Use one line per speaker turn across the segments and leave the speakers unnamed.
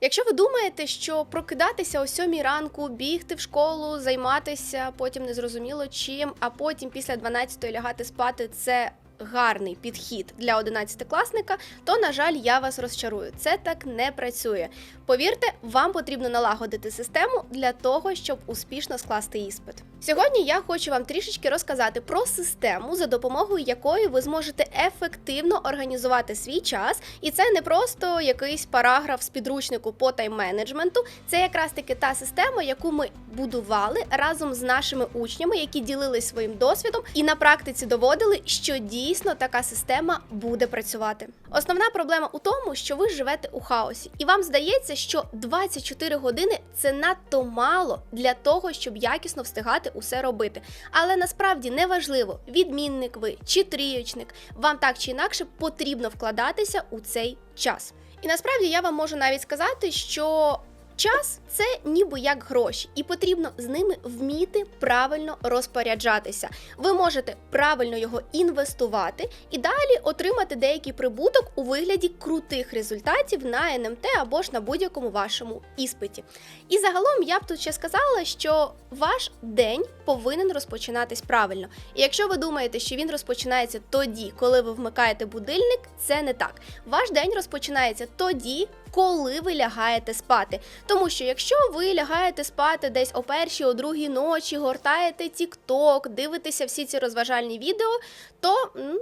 Якщо ви думаєте, що прокидатися о сьомій ранку, бігти в школу, займатися потім незрозуміло чим, а потім після 12-ї лягати спати це гарний підхід для 11-класника, то на жаль, я вас розчарую. Це так не працює. Повірте, вам потрібно налагодити систему для того, щоб успішно скласти іспит. Сьогодні я хочу вам трішечки розказати про систему, за допомогою якої ви зможете ефективно організувати свій час, і це не просто якийсь параграф з підручнику по тайм-менеджменту. Це якраз таки та система, яку ми будували разом з нашими учнями, які ділились своїм досвідом і на практиці доводили, що дійсно така система буде працювати. Основна проблема у тому, що ви живете у хаосі, і вам здається, що 24 години це надто мало для того, щоб якісно встигати усе робити. Але насправді не важливо, відмінник ви чи трієчник, вам так чи інакше потрібно вкладатися у цей час. І насправді я вам можу навіть сказати, що час це ніби як гроші, і потрібно з ними вміти правильно розпоряджатися. Ви можете правильно його інвестувати і далі отримати деякий прибуток у вигляді крутих результатів на НМТ або ж на будь-якому вашому іспиті. І загалом я б тут ще сказала, що ваш день повинен розпочинатись правильно. І якщо ви думаєте, що він розпочинається тоді, коли ви вмикаєте будильник, це не так. Ваш день розпочинається тоді, коли ви лягаєте спати. Тому що якщо ви лягаєте спати десь о першій, о другій ночі, гортаєте TikTok, дивитеся всі ці розважальні відео, то,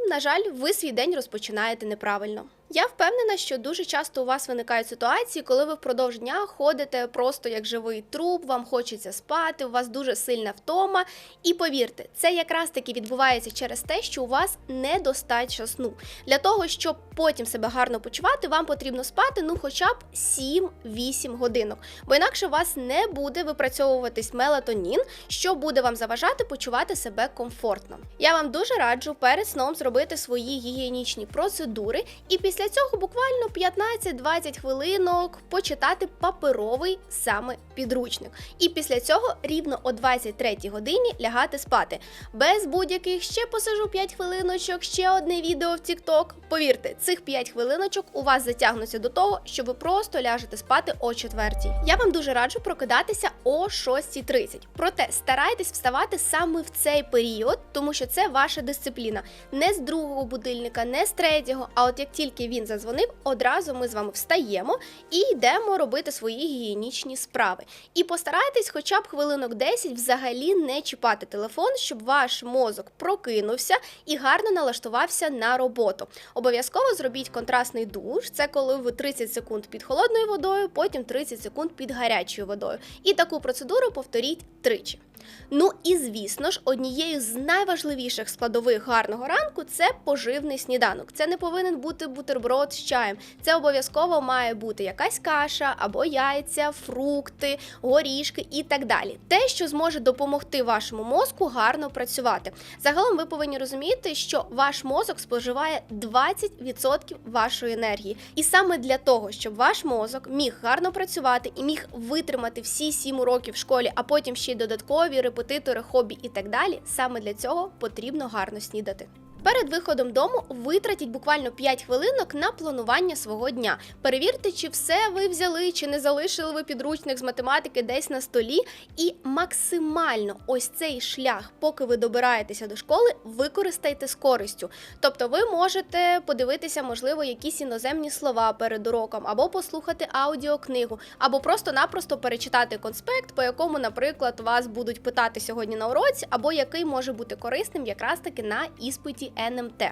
на жаль, ви свій день розпочинаєте неправильно. Я впевнена, що дуже часто у вас виникають ситуації, коли ви впродовж дня ходите просто як живий труп, вам хочеться спати, у вас дуже сильна втома. І повірте, це якраз таки відбувається через те, що у вас недостатньо сну. Для того, щоб потім себе гарно почувати, вам потрібно спати ну хоча б 7-8 годинок, бо інакше у вас не буде випрацьовуватись мелатонін, що буде вам заважати почувати себе комфортно. Я вам дуже раджу перед сном зробити свої гігієнічні процедури, і після цього буквально 15-20 хвилинок почитати паперовий саме підручник. І після цього рівно о 23 годині лягати спати. Без будь-яких ще посижу 5 хвилиночок, ще одне відео в TikTok. Повірте, цих 5 хвилиночок у вас затягнуться до того, що ви просто ляжете спати о 4. Я вам дуже раджу прокидатися о 6.30. Проте старайтесь вставати саме в цей період, тому що це ваша дисципліна. Не з другого будильника, не з третього. А от як тільки він задзвонив, одразу ми з вами встаємо і йдемо робити свої гігієнічні справи. І постарайтесь, хоча б хвилинок 10 взагалі не чіпати телефон, щоб ваш мозок прокинувся і гарно налаштувався на роботу. Обов'язково зробіть контрастний душ. Це коли ви 30 секунд під холодною водою, потім 30 секунд під гарячою водою. І таку процедуру повторіть тричі. Ну і звісно ж, однією з найважливіших складових гарного ранку це поживний сніданок. Це не повинен бути бутерброд з чаєм. Це обов'язково має бути якась каша або яйця, фрукти, горішки і так далі. Те, що зможе допомогти вашому мозку гарно працювати. Загалом ви повинні розуміти, що ваш мозок споживає 20% вашої енергії. І саме для того, щоб ваш мозок міг гарно працювати і міг витримати всі 7 років в школі, а потім ще й додаткові репетитори, хобі і так далі, саме для цього потрібно гарно снідати. Перед виходом дому витратіть буквально 5 хвилинок на планування свого дня. Перевірте, чи все ви взяли, чи не залишили ви підручник з математики десь на столі, і максимально ось цей шлях, поки ви добираєтеся до школи, використайте з користю. Тобто, ви можете подивитися, можливо, якісь іноземні слова перед уроком, або послухати аудіокнигу, або просто-напросто перечитати конспект, по якому, наприклад, вас будуть питати сьогодні на уроці, або який може бути корисним якраз таки на іспиті НМТ.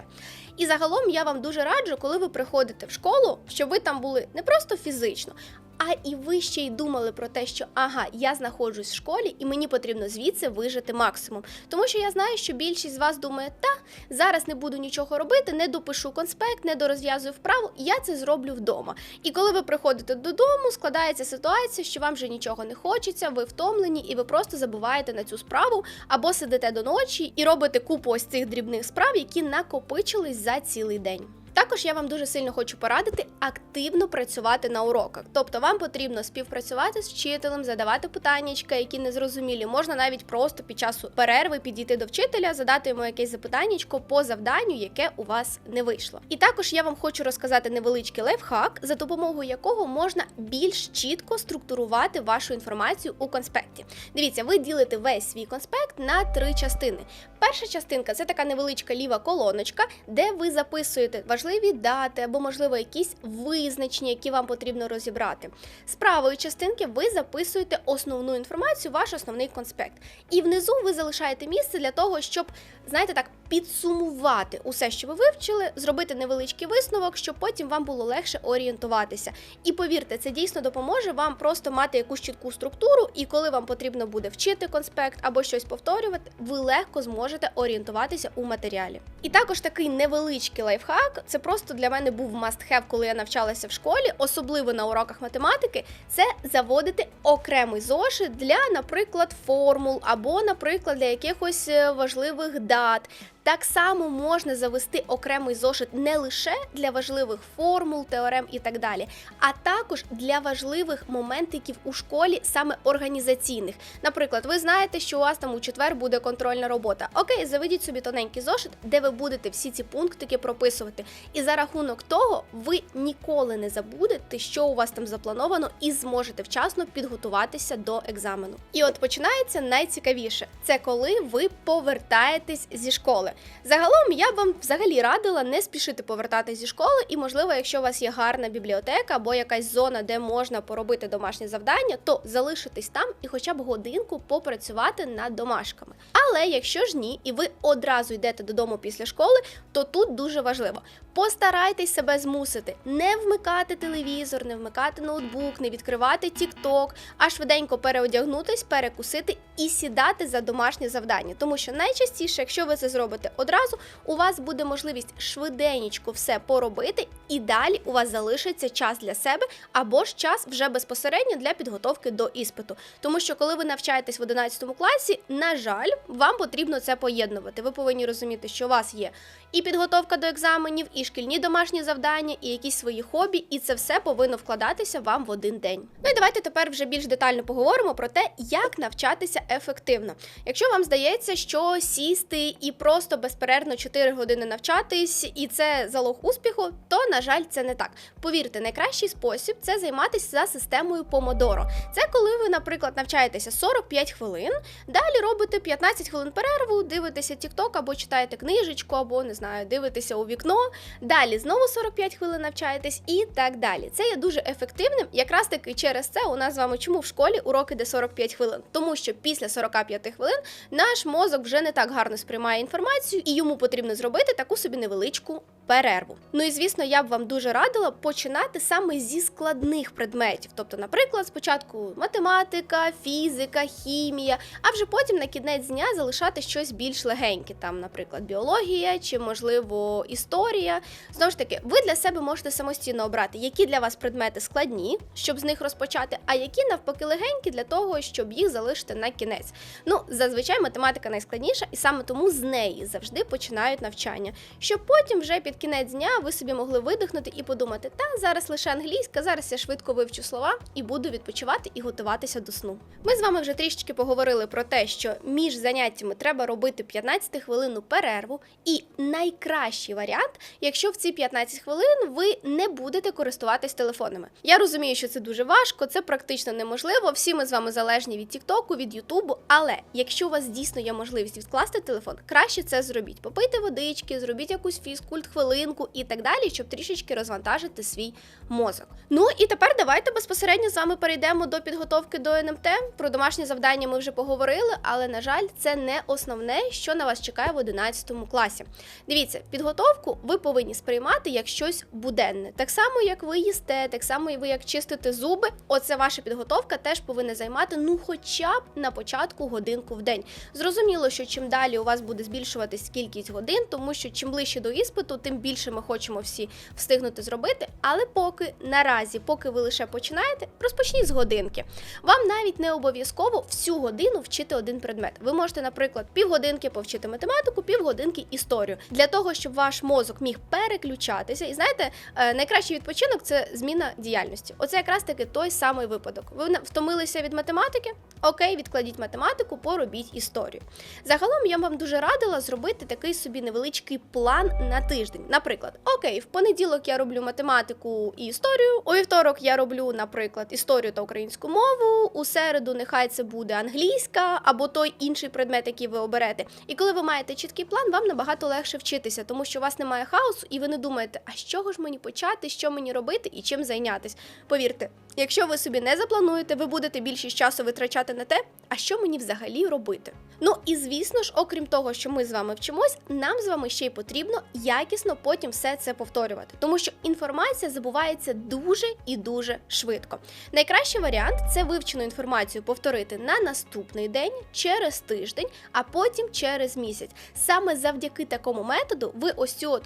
І загалом я вам дуже раджу, коли ви приходите в школу, щоб ви там були не просто фізично, а і ви ще й думали про те, що ага, я знаходжусь в школі і мені потрібно звідси вижити максимум. Тому що я знаю, що більшість з вас думає, та зараз не буду нічого робити, не допишу конспект, не дорозв'язую вправу, я це зроблю вдома. І коли ви приходите додому, складається ситуація, що вам вже нічого не хочеться, ви втомлені, і ви просто забуваєте на цю справу або сидите до ночі і робите купу ось цих дрібних справ, які накопичились за цілий день. Також я вам дуже сильно хочу порадити активно працювати на уроках. Тобто вам потрібно співпрацювати з вчителем, задавати питаннячка, які не зрозумілі. Можна навіть просто під час перерви підійти до вчителя, задати йому якесь запитаннячко по завданню, яке у вас не вийшло. І також я вам хочу розказати невеличкий лайфхак, за допомогою якого можна більш чітко структурувати вашу інформацію у конспекті. Дивіться, ви ділите весь свій конспект на три частини. Перша частинка це така невеличка ліва колоночка, де ви записуєте важливі дати або, можливо, якісь визначення, які вам потрібно розібрати. З правої частинки ви записуєте основну інформацію, ваш основний конспект. І внизу ви залишаєте місце для того, щоб, знаєте, так підсумувати усе, що ви вивчили, зробити невеличкий висновок, щоб потім вам було легше орієнтуватися. І повірте, це дійсно допоможе вам просто мати якусь чітку структуру, і коли вам потрібно буде вчити конспект або щось повторювати, ви легко зможете орієнтуватися у матеріалі. І також такий невеличкий лайфхак, це просто для мене був must-have, коли я навчалася в школі, особливо на уроках математики, це заводити окремий зошит для, наприклад, формул або, наприклад, для якихось е, важливих дат. Так само можна завести окремий зошит не лише для важливих формул, теорем і так далі, а також для важливих моментиків у школі, саме організаційних. Наприклад, ви знаєте, що у вас там у четвер буде контрольна робота. Окей, заведіть собі тоненький зошит, де ви будете всі ці пунктики прописувати. І за рахунок того ви ніколи не забудете, що у вас там заплановано, і зможете вчасно підготуватися до екзамену. І от починається найцікавіше: це коли ви повертаєтесь зі школи. Загалом я б вам взагалі радила не спішити повертатись зі школи, і можливо, якщо у вас є гарна бібліотека або якась зона, де можна поробити домашні завдання, то залишитись там і хоча б годинку попрацювати над домашками. Але якщо ж ні, і ви одразу йдете додому після школи, то тут дуже важливо. Постарайтесь себе змусити не вмикати телевізор, не вмикати ноутбук, не відкривати TikTok, а швиденько переодягнутись, перекусити і сідати за домашнє завдання. Тому що найчастіше, якщо ви це зробите одразу, у вас буде можливість швиденько все поробити, і далі у вас залишиться час для себе або ж час вже безпосередньо для підготовки до іспиту. Тому що коли ви навчаєтесь в 11 класі, на жаль, вам потрібно це поєднувати. Ви повинні розуміти, що у вас є і підготовка до екзаменів, і шкільні домашні завдання, і якісь свої хобі, і це все повинно вкладатися вам в один день. Ну і давайте тепер вже більш детально поговоримо про те, як навчатися ефективно. Якщо вам здається, що сісти і просто безперервно 4 години навчатись, і це залог успіху, то на жаль, це не так. Повірте, найкращий спосіб це займатися за системою Помодоро. Це коли ви, наприклад, навчаєтеся 45 хвилин, далі робите 15 хвилин перерву, дивитеся TikTok або читаєте книжечку, або не знаю, дивитеся у вікно. Далі знову 45 хвилин навчаєтесь і так далі. Це є дуже ефективним. Якраз таки через це у нас з вами чому в школі уроки де 45 хвилин, тому що після 45 хвилин наш мозок вже не так гарно сприймає інформацію, і йому потрібно зробити таку собі невеличку. Перерву. Ну і звісно, я б вам дуже радила починати саме зі складних предметів. Тобто, наприклад, спочатку математика, фізика, хімія, а вже потім на кінець дня залишати щось більш легеньке, там, наприклад, біологія чи, можливо, історія. Знову ж таки, ви для себе можете самостійно обрати, які для вас предмети складні, щоб з них розпочати, а які навпаки легенькі для того, щоб їх залишити на кінець. Ну, зазвичай математика найскладніша, і саме тому з неї завжди починають навчання, щоб потім вже під кінець дня ви собі могли видихнути і подумати, та зараз лише англійська, зараз я швидко вивчу слова і буду відпочивати і готуватися до сну. Ми з вами вже трішечки поговорили про те, що між заняттями треба робити 15 хвилину перерву, і найкращий варіант, якщо в ці 15 хвилин ви не будете користуватись телефонами. Я розумію, що це дуже важко, це практично неможливо. Всі ми з вами залежні від Тіктоку, від Ютубу. Але якщо у вас дійсно є можливість відкласти телефон, краще це зробіть. Попийте водички, зробіть якусь фізкульт хвилинку і так далі, щоб трішечки розвантажити свій мозок. Ну і тепер давайте безпосередньо з вами перейдемо до підготовки до НМТ. Про домашні завдання ми вже поговорили, але на жаль, це не основне, що на вас чекає в 11 класі. Дивіться, підготовку ви повинні сприймати як щось буденне. Так само, як ви їсте, так само і ви як чистите зуби. Оце ваша підготовка теж повинна займати ну, хоча б на початку годинку в день. Зрозуміло, що чим далі у вас буде збільшуватись кількість годин, тому що чим ближче до іспиту, тим більше ми хочемо всі встигнути зробити. Але поки наразі, поки ви лише починаєте, розпочніть з годинки. Вам навіть не обов'язково всю годину вчити один предмет. Ви можете, наприклад, півгодинки повчити математику, півгодинки історію для того, щоб ваш мозок міг переключатися. І знаєте, е, найкращий відпочинок це зміна діяльності. Оце якраз таки той самий випадок. Ви втомилися від математики? Окей, відкладіть математику, поробіть історію. Загалом я вам дуже радила зробити такий собі невеличкий план на тиждень. Наприклад, окей, в понеділок я роблю математику і історію. У вівторок я роблю, наприклад, історію та українську мову. У середу нехай це буде англійська або той інший предмет, який ви оберете. І коли ви маєте чіткий план, вам набагато легше вчитися, тому що у вас немає хаосу, і ви не думаєте, а з чого ж мені почати, що мені робити і чим зайнятися. Повірте, якщо ви собі не заплануєте, ви будете більшість часу витрачати на те, а що мені взагалі робити. Ну і звісно ж, окрім того, що ми з вами вчимось, нам з вами ще й потрібно якісно потім все це повторювати, тому що інформація забувається дуже і дуже швидко. Найкращий варіант це вивчену інформацію повторити на наступний день, через тиждень, а потім через місяць. Саме завдяки такому методу ви ось цю от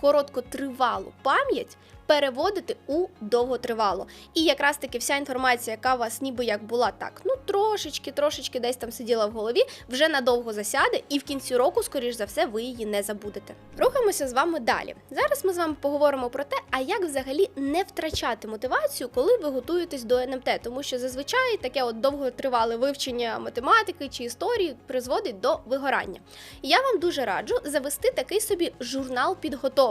короткотривалу пам'ять переводите у довготривалу. І якраз таки вся інформація, яка у вас ніби як була так, ну трошечки, трошечки десь там сиділа в голові, вже надовго засяде, і в кінці року, скоріш за все, ви її не забудете. Рухаємося з вами далі. Зараз ми з вами поговоримо про те, а як взагалі не втрачати мотивацію, коли ви готуєтесь до НМТ, тому що зазвичай таке от довготривале вивчення математики чи історії призводить до вигорання. Я вам дуже раджу завести такий собі журнал підготовки,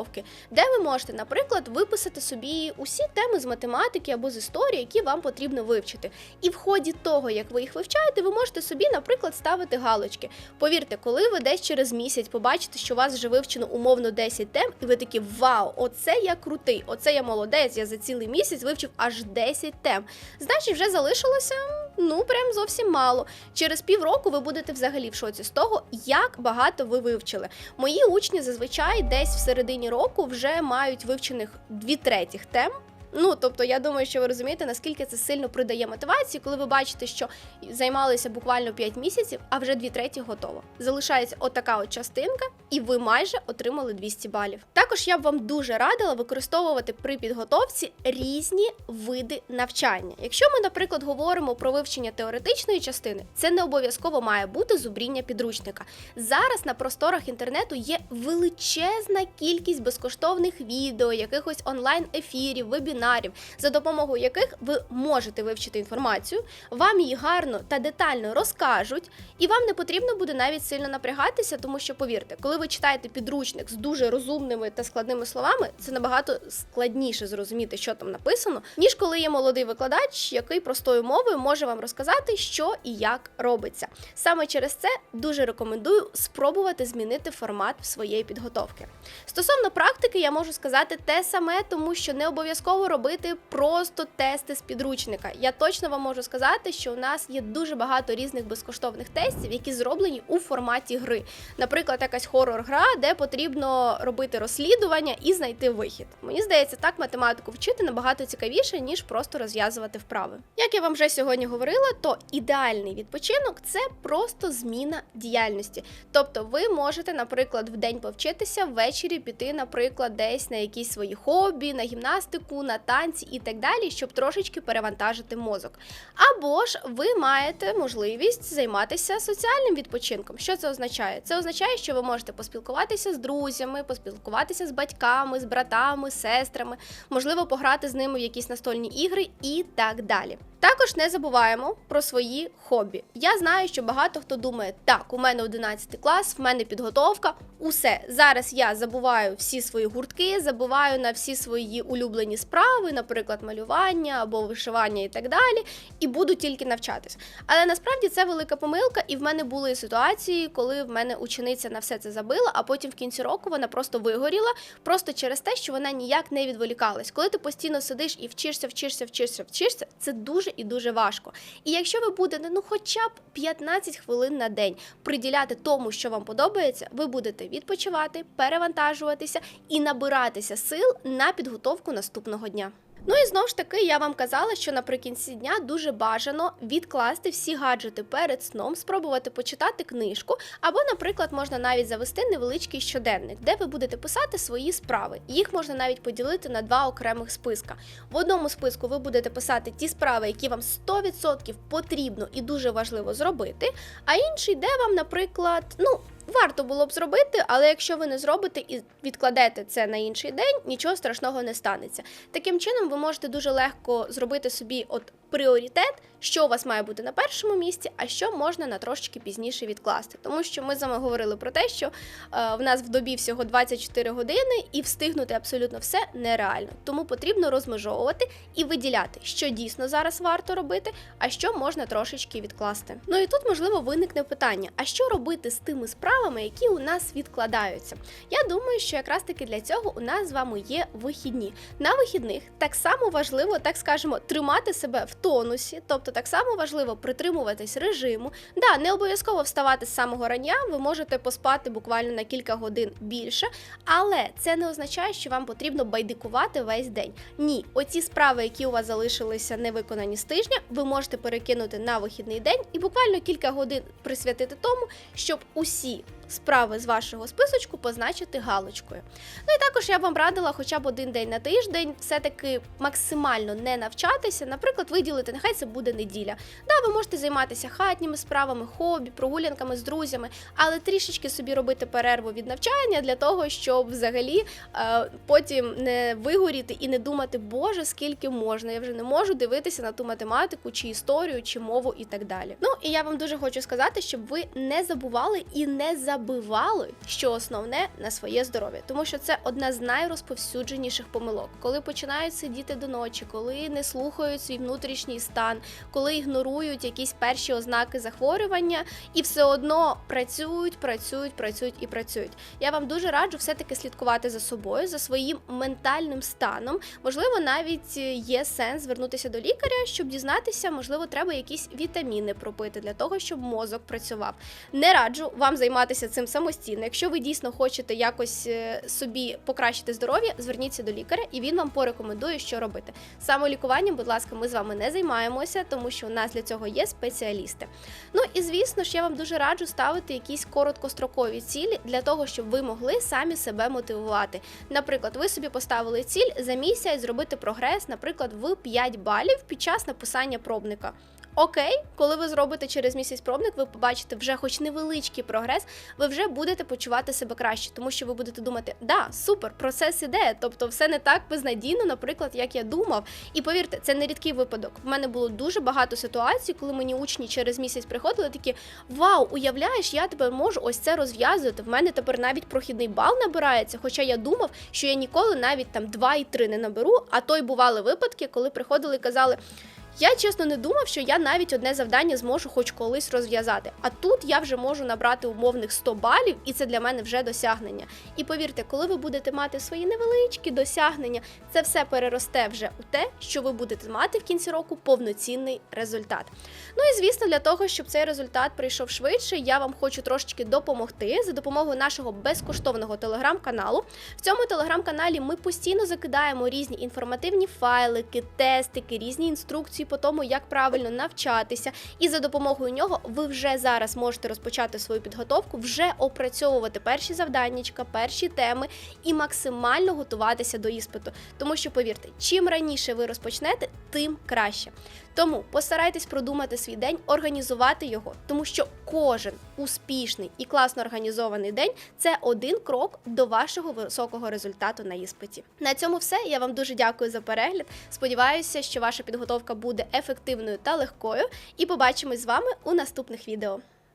де ви можете, наприклад, виписати собі усі теми з математики або з історії, які вам потрібно вивчити. І в ході того, як ви їх вивчаєте, ви можете собі, наприклад, ставити галочки. Повірте, коли ви десь через місяць побачите, що у вас вже вивчено умовно 10 тем, і ви такі вау, оце я крутий, оце я молодець. Я за цілий місяць вивчив аж 10 тем. Значить, вже залишилося ну прям зовсім мало. Через півроку ви будете взагалі в шоці з того, як багато ви вивчили. Мої учні зазвичай десь в середині року вже мають вивчених дві третіх тем. Ну, тобто, я думаю, що ви розумієте, наскільки це сильно придає мотивації, коли ви бачите, що займалися буквально 5 місяців, а вже дві треті готово. Залишається отака от частинка, і ви майже отримали 200 балів. Також я б вам дуже радила використовувати при підготовці різні види навчання. Якщо ми, наприклад, говоримо про вивчення теоретичної частини, це не обов'язково має бути зубріння підручника. Зараз на просторах інтернету є величезна кількість безкоштовних відео, якихось онлайн-ефірів, вебінарів, за допомогою яких ви можете вивчити інформацію, вам її гарно та детально розкажуть, і вам не потрібно буде навіть сильно напрягатися, тому що повірте, коли ви читаєте підручник з дуже розумними та складними словами, це набагато складніше зрозуміти, що там написано, ніж коли є молодий викладач, який простою мовою може вам розказати, що і як робиться. Саме через це дуже рекомендую спробувати змінити формат своєї підготовки. Стосовно практики, я можу сказати те саме, тому що не обов'язково робити просто тести з підручника. Я точно вам можу сказати, що у нас є дуже багато різних безкоштовних тестів, які зроблені у форматі гри. Наприклад, якась хорор-гра, де потрібно робити розслідування і знайти вихід. Мені здається, так математику вчити набагато цікавіше, ніж просто розв'язувати вправи. Як я вам вже сьогодні говорила, то ідеальний відпочинок це просто зміна діяльності. Тобто, ви можете, наприклад, в день повчитися, ввечері піти, наприклад, десь на якісь свої хобі, на гімнастику, на танці і так далі, щоб трошечки перевантажити мозок. Або ж ви маєте можливість займатися соціальним відпочинком. Що це означає? Це означає, що ви можете поспілкуватися з друзями, поспілкуватися з батьками, з братами, сестрами, можливо, пограти з ними в якісь настольні ігри і так далі. Також не забуваємо про свої хобі. Я знаю, що багато хто думає, так, у мене 11 клас, в мене підготовка. Усе зараз я забуваю всі свої гуртки, забуваю на всі свої улюблені справи, наприклад, малювання або вишивання і так далі, і буду тільки навчатись. Але насправді це велика помилка, і в мене були ситуації, коли в мене учениця на все це забила, а потім в кінці року вона просто вигоріла, просто через те, що вона ніяк не відволікалась. Коли ти постійно сидиш і вчишся, вчишся, вчишся, вчишся, це дуже і дуже важко. І якщо ви будете ну хоча б 15 хвилин на день приділяти тому, що вам подобається, ви будете відпочивати, перевантажуватися і набиратися сил на підготовку наступного дня. Ну і знову ж таки, я вам казала, що наприкінці дня дуже бажано відкласти всі гаджети перед сном, спробувати почитати книжку, або, наприклад, можна навіть завести невеличкий щоденник, де ви будете писати свої справи. Їх можна навіть поділити на два окремих списка. В одному списку ви будете писати ті справи, які вам 100% потрібно і дуже важливо зробити, а інший, де вам, наприклад, ну варто було б зробити, але якщо ви не зробите і відкладете це на інший день, нічого страшного не станеться. Таким чином, ви можете дуже легко зробити собі от пріоритет, що у вас має бути на першому місці, а що можна на трошечки пізніше відкласти. Тому що ми з вами говорили про те, що е, в нас в добі всього 24 години і встигнути абсолютно все нереально. Тому потрібно розмежовувати і виділяти, що дійсно зараз варто робити, а що можна трошечки відкласти. Ну і тут можливо виникне питання: а що робити з тими справами, які у нас відкладаються? Я думаю, що якраз таки для цього у нас з вами є вихідні. На вихідних так само важливо, так скажемо, тримати себе в тонусі, тобто так само важливо притримуватись режиму. Да, не обов'язково вставати з самого рання, ви можете поспати буквально на кілька годин більше, але це не означає, що вам потрібно байдикувати весь день. Ні, оці справи, які у вас залишилися не виконані з тижня, ви можете перекинути на вихідний день і буквально кілька годин присвятити тому, щоб усі справи з вашого списочку позначити галочкою. Ну і також я вам радила хоча б один день на тиждень все-таки максимально не навчатися. Наприклад, виділити, нехай це буде неділя. Да, ви можете займатися хатніми справами, хобі, прогулянками з друзями, але трішечки собі робити перерву від навчання для того, щоб взагалі е, потім не вигоріти і не думати, боже, скільки можна. Я вже не можу дивитися на ту математику, чи історію, чи мову і так далі. Ну і я вам дуже хочу сказати, щоб ви не забували і не забивали, що основне на своє здоров'я, тому що це одна з найрозповсюдженіших помилок, коли починають сидіти до ночі, коли не слухають свій внутрішній стан, коли ігнорують якісь перші ознаки захворювання і все одно працюють, працюють, працюють і працюють. Я вам дуже раджу все-таки слідкувати за собою, за своїм ментальним станом. Можливо, навіть є сенс звернутися до лікаря, щоб дізнатися, можливо, треба якісь вітаміни пропити для того, щоб мозок працював. Не раджу вам займатися цим самостійно. Якщо ви дійсно хочете якось е, собі покращити здоров'я, зверніться до лікаря, і він вам порекомендує, що робити. Самолікуванням, будь ласка, ми з вами не займаємося, тому що у нас для цього є спеціалісти. Ну і звісно ж, я вам дуже раджу ставити якісь короткострокові цілі для того, щоб ви могли самі себе мотивувати. Наприклад, ви собі поставили ціль за місяць зробити прогрес, наприклад, в 5 балів під час написання пробника. Окей, коли ви зробите через місяць пробник, ви побачите вже хоч невеличкий прогрес, ви вже будете почувати себе краще, тому що ви будете думати, да, супер, процес іде, тобто все не так безнадійно, наприклад, як я думав. І повірте, це не рідкий випадок. В мене було дуже багато ситуацій, коли мені учні через місяць приходили, такі вау, уявляєш, я тепер можу ось це розв'язувати. В мене тепер навіть прохідний бал набирається. Хоча я думав, що я ніколи навіть там 2 і 3 не наберу. А то й бували випадки, коли приходили і казали. Я чесно не думав, що я навіть одне завдання зможу хоч колись розв'язати. А тут я вже можу набрати умовних 100 балів, і це для мене вже досягнення. І повірте, коли ви будете мати свої невеличкі досягнення, це все переросте вже у те, що ви будете мати в кінці року повноцінний результат. Ну і звісно, для того, щоб цей результат прийшов швидше, я вам хочу трошечки допомогти за допомогою нашого безкоштовного телеграм-каналу. В цьому телеграм-каналі ми постійно закидаємо різні інформативні файлики, тестики, різні інструкції по тому, як правильно навчатися. І за допомогою нього ви вже зараз можете розпочати свою підготовку, вже опрацьовувати перші завданнячка, перші теми і максимально готуватися до іспиту. Тому що, повірте, чим раніше ви розпочнете, тим краще. Тому постарайтесь продумати свій день, організувати його, тому що кожен успішний і класно організований день це один крок до вашого високого результату на іспиті. На цьому все. Я вам дуже дякую за перегляд. Сподіваюся, що ваша підготовка буде ефективною та легкою. І побачимось з вами у наступних відео.